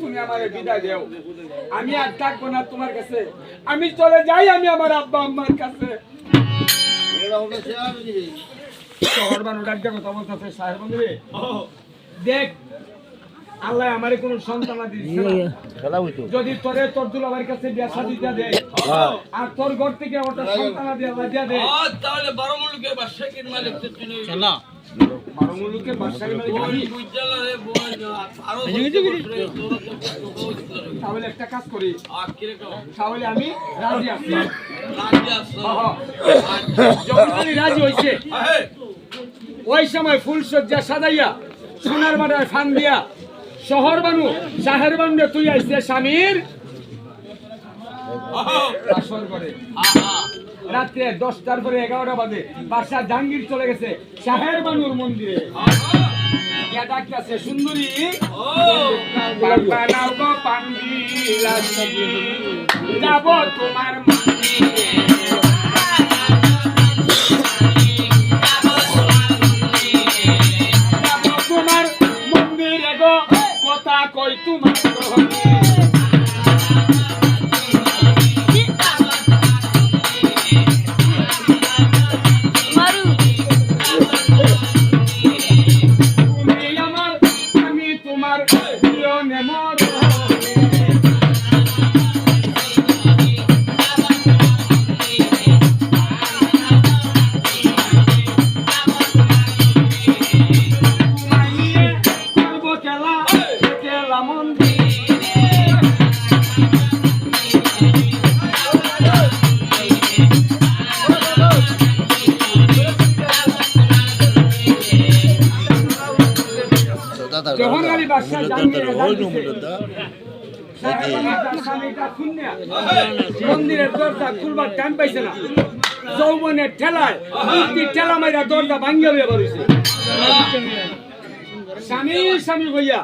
তুমি আমারে বিদায় দেও। আমি আর থাকব না তোমার কাছে। আমি চলে যাই আমি আমার আব্বা আম্মার কাছে। দেখ আল্লাহ আমারে কোন সন্তান। খেলা হইতো। যদি তোরে তোর দুলাভাইয়ের কাছে বিয়া শাদি দিয়া দেয় আর তোর ঘর থেকে ওটা সন্তান দিয়ে আল্লাহ দিয়া দেয় তাহলে বারো মুলুকে বাদশা কিন মালিক তো মুলুকে মালিক আমি। আরও তাহলে একটা কাজ করি। আর কীরকম? তাহলে আমি রাজি আছি। রাজি আসো হ্যাঁ, হ্যাঁ। যখন আমি রাজি হইছে ওই সময় ফুল সজ্জা সাজাইয়া সোনার বাটার ফান দিয়া শহর বানু শাহের বানু তুই আইছে স্বামীর? রাত্রে দশটার পরে এগারোটা বাজে বাসা জাহাঙ্গীর চলে গেছে শাহের বানুর মন্দিরে। ডাকতেছে সুন্দরী যাব তোমার মন্দিরে। মন্দিরের দরজা খুলবার টাইম পাইছে না যৌবনের ঠেলায় বুদ্ধি ঠেলা মাইরা দরজা ভাঙ্গিয়া লইয়া বাড়িছে স্বামী স্বামী হইয়া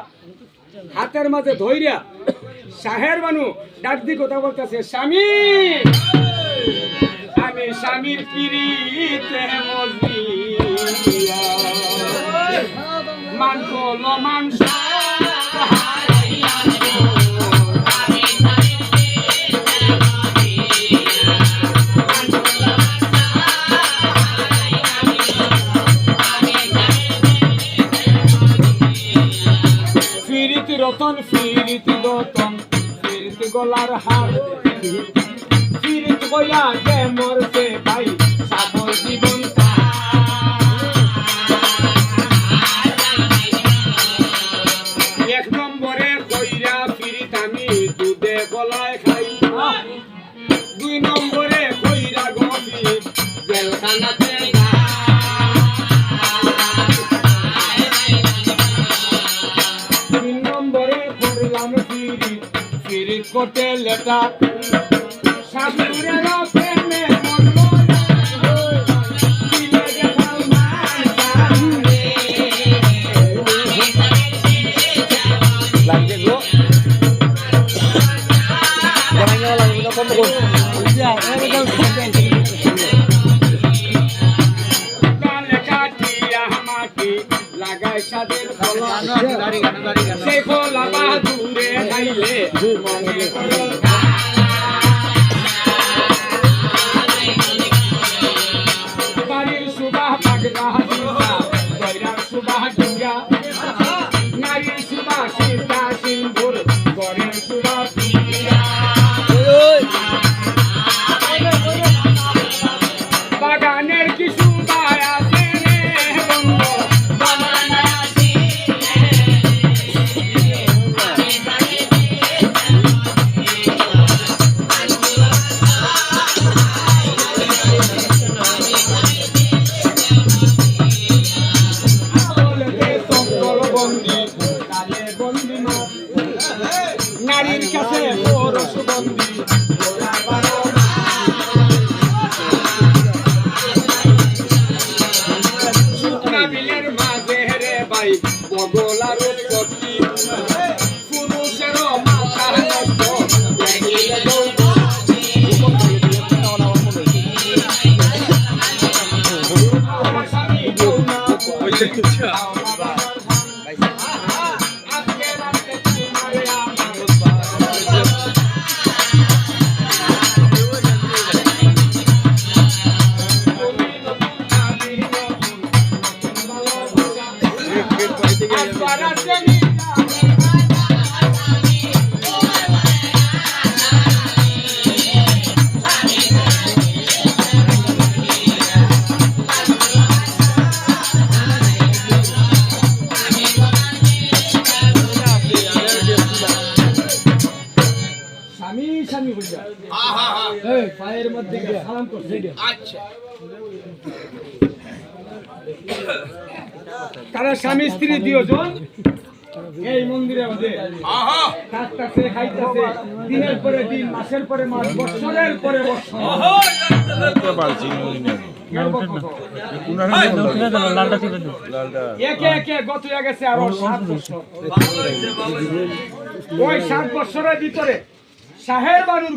হাতের মাঝে ধইরা শাহের বানু ডাক দি কথা বলতেছে স্বামী আমি স্বামীর পিড়িতে মজিয়া মান রতন ফিরিতি রতন ফিরিতি গলার হার। ফিরিত গলা কে মরছে? গালে কাটিয়া আমাকে লাগায় সাদের সেই ফলা বাহাদুরে খাইলে আছে মোর সুগন্ধি বগলার উৎপত্তি এই পায়ের মধ্যে সালাম আচ্ছা। তারা স্বামী স্ত্রী দুজন এই মন্দিরে হ্যাঁ খাইতাছে খাইতাছে দিনের পরে দিন মাসের পরে মাস বছরের পরে বছর গর্ব কত? একে একে গত গেছে আরও সাত বছর। ওই সাত বছরের ভিতরে শাহের বাড়ির